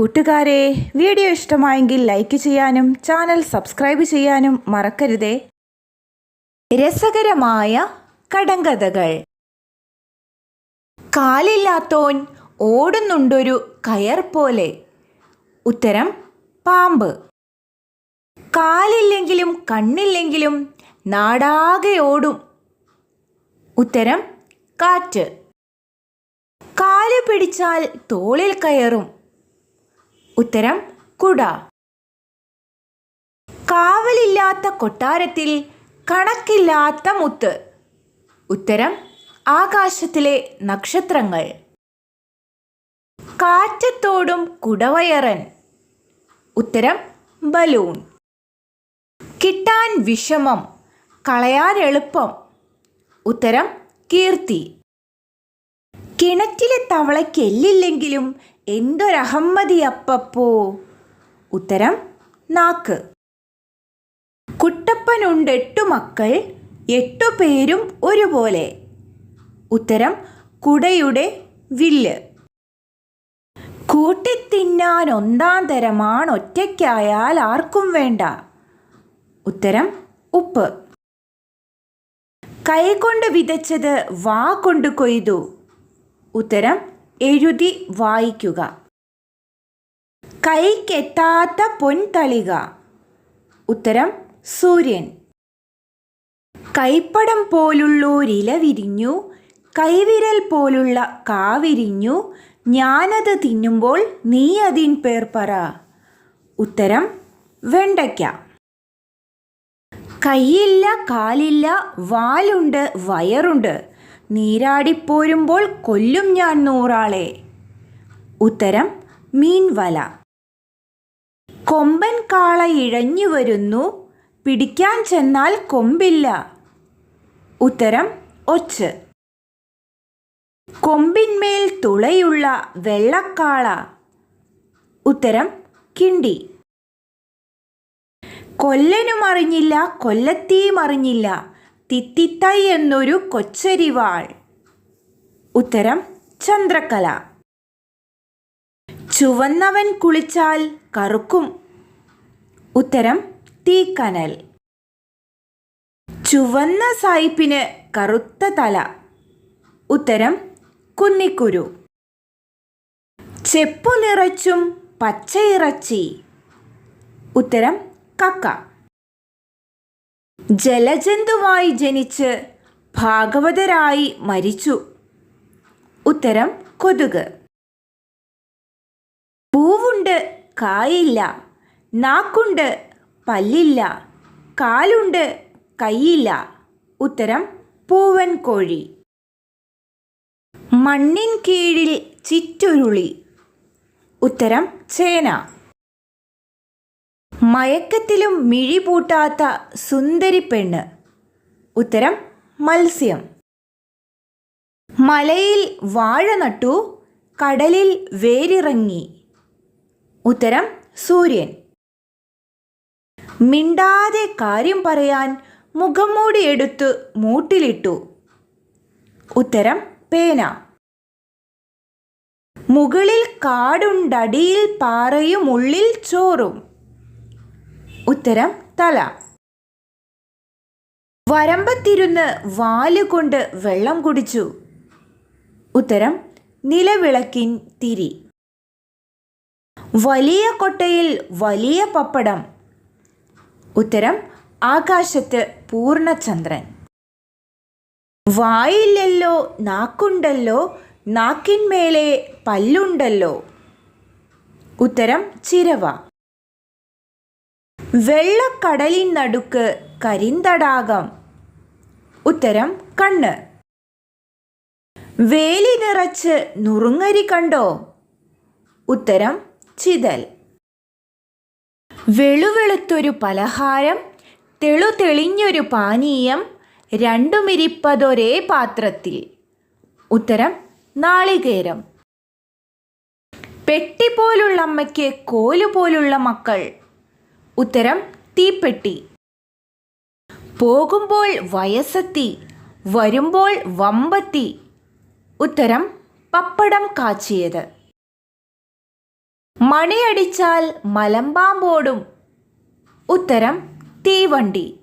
കൂട്ടുകാരെ വീഡിയോ ഇഷ്ടമായെങ്കിൽ ലൈക്ക് ചെയ്യാനും ചാനൽ സബ്സ്ക്രൈബ് ചെയ്യാനും മറക്കരുതേ. രസകരമായ കടങ്കഥകൾ. കാലില്ലാത്തോൻ ഓടുന്നുണ്ടൊരു കയർ പോലെ. ഉത്തരം പാമ്പ്. കാലില്ലെങ്കിലും കണ്ണില്ലെങ്കിലും നാടാകെ ഓടും. ഉത്തരം കാറ്റ്. കാൽ പിടിച്ചാൽ തോളിൽ കയറും. ഉത്തരം കുട. കാവലില്ലാത്ത കൊട്ടാരത്തിൽ കണക്കില്ലാത്ത മുത്ത്. ഉത്തരം ആകാശത്തിലെ നക്ഷത്രങ്ങൾ. കാറ്റത്തോടും കുടവയറൻ. ഉത്തരം ബലൂൺ. കിട്ടാൻ വിഷമം കളയാൻ എളുപ്പം. ഉത്തരം കീർത്തി. കിണറ്റിലെ തവളയ്ക്ക് എല്ലില്ലെങ്കിലും എന്തൊരഹമ്മതി അപ്പപ്പോ ഉത്തരം നാക്ക്. കുട്ടപ്പനുണ്ട് എട്ടു മക്കൾ എട്ടു പേരും ഒരുപോലെ. ഉത്തരം കുടയുടെ വില്ല്. കൂട്ടിത്തിന്നാൻ ഒന്നാം തരമാണ് ഒറ്റയ്ക്കായാൽ ആർക്കും വേണ്ട. ഉത്തരം ഉപ്പ്. കൈകൊണ്ട് വിതച്ചത് വാ കൊണ്ട് കൊയ്തു. ഉത്തരം എഴുതി വായിക്കുക. കൈക്കെത്താത്ത പൊൻതളിക. ഉത്തരം സൂര്യൻ. കൈപ്പടം പോലുള്ളോരില വിരിഞ്ഞു കൈവിരൽ പോലുള്ള കാവിരിഞ്ഞു ഞാനത് തിന്നുമ്പോൾ നീ അതിൻ പേർ പറ. ഉത്തരം വെണ്ടയ്ക്ക. കൈയില്ല കാലില്ല വാലുണ്ട് വയറുണ്ട്. നീരാടിപ്പോരുമ്പോൾ കൊല്ലും ഞാൻ നൂറാളെ. ഉത്തരം മീൻവല. കൊമ്പൻ കാള ഇഴഞ്ഞു വരുന്നു പിടിക്കാൻ ചെന്നാൽ കൊമ്പില്ല. ഉത്തരം ഒച്ച്. കൊമ്പിന്മേൽ തുളയുള്ള വെള്ളക്കാള. ഉത്തരം കിണ്ടി. കൊല്ലനും അറിഞ്ഞില്ല കൊല്ലത്തിയും അറിഞ്ഞില്ല തിത്തിത്തൈ എന്നൊരു കൊച്ചരിവാൾ. ഉത്തരം ചന്ദ്രകല. ചുവന്നവൻ കുളിച്ചാൽ കറുക്കും. ഉത്തരം തീക്കനൽ. ചുവന്ന സായിപ്പിന് കറുത്ത തല. ഉത്തരം കുന്നിക്കുരു. ചെപ്പു നിറച്ചും പച്ചയിറച്ചി. ഉത്തരം കക്ക. ജലജന്തുവായി ജനിച്ച് ഭാഗവതരായി മരിച്ചു. ഉത്തരം കൊതുക്. പൂവുണ്ട് കായില്ല. നാക്കുണ്ട് പല്ലില്ല. കാലുണ്ട് കൈയില്ല. ഉത്തരം പൂവൻ കോഴി. മണ്ണിൻ കീഴിൽ ചിറ്റുരുളി. ഉത്തരം ചേന. മയക്കത്തിലും മിഴി പൂട്ടാത്ത സുന്ദരി പെണ്ണ്. ഉത്തരം മത്സ്യം. മലയിൽ വാഴ നട്ടു കടലിൽ വേരിറങ്ങി. ഉത്തരം സൂര്യൻ. മിണ്ടാതെ കാര്യം പറയാൻ മുഖംമൂടി എടുത്ത് മൂട്ടിലിട്ടു. ഉത്തരം പേന. മുകളിൽ കാടുണ്ടടിയിൽ പാറയും ഉള്ളിൽ ചോറും. ഉത്തരം തല. വരമ്പത്തിരുന്ന് വാലുകൊണ്ട് വെള്ളം കുടിച്ചു. ഉത്തരം നിലവിളക്കിൻ തിരി. വലിയ കൊട്ടയിൽ വലിയ പപ്പടം. ഉത്തരം ആകാശത്ത് പൂർണചന്ദ്രൻ വായില്ലല്ലോ നാക്കുണ്ടല്ലോ നാക്കിന്മേലെ പല്ലുണ്ടല്ലോ. ഉത്തരം ചിരവ. വെള്ളക്കടലിൻ നടുക്ക് കരിന്തടാകം. ഉത്തരം കണ്ണ്. വേലി നിറച്ച് നുറുങ്ങരി കണ്ടോ? ഉത്തരം ചിതൽ. വെളുവെളുത്തൊരു പലഹാരം തെളു തെളിഞ്ഞൊരു പാനീയം രണ്ടുമിരിപ്പതൊരേ പാത്രത്തിൽ. ഉത്തരം നാളികേരം. പെട്ടി പോലുള്ള അമ്മയ്ക്ക് പോലുള്ള മക്കൾ. ഉത്തരം തീപ്പെട്ടി. പോകുമ്പോൾ വയസ്സെത്തി വരുമ്പോൾ വമ്പത്തി. ഉത്തരം പപ്പടം കാച്ചിയത്. മണിയടിച്ചാൽ മലമ്പാമ്പോടും. ഉത്തരം തീവണ്ടി.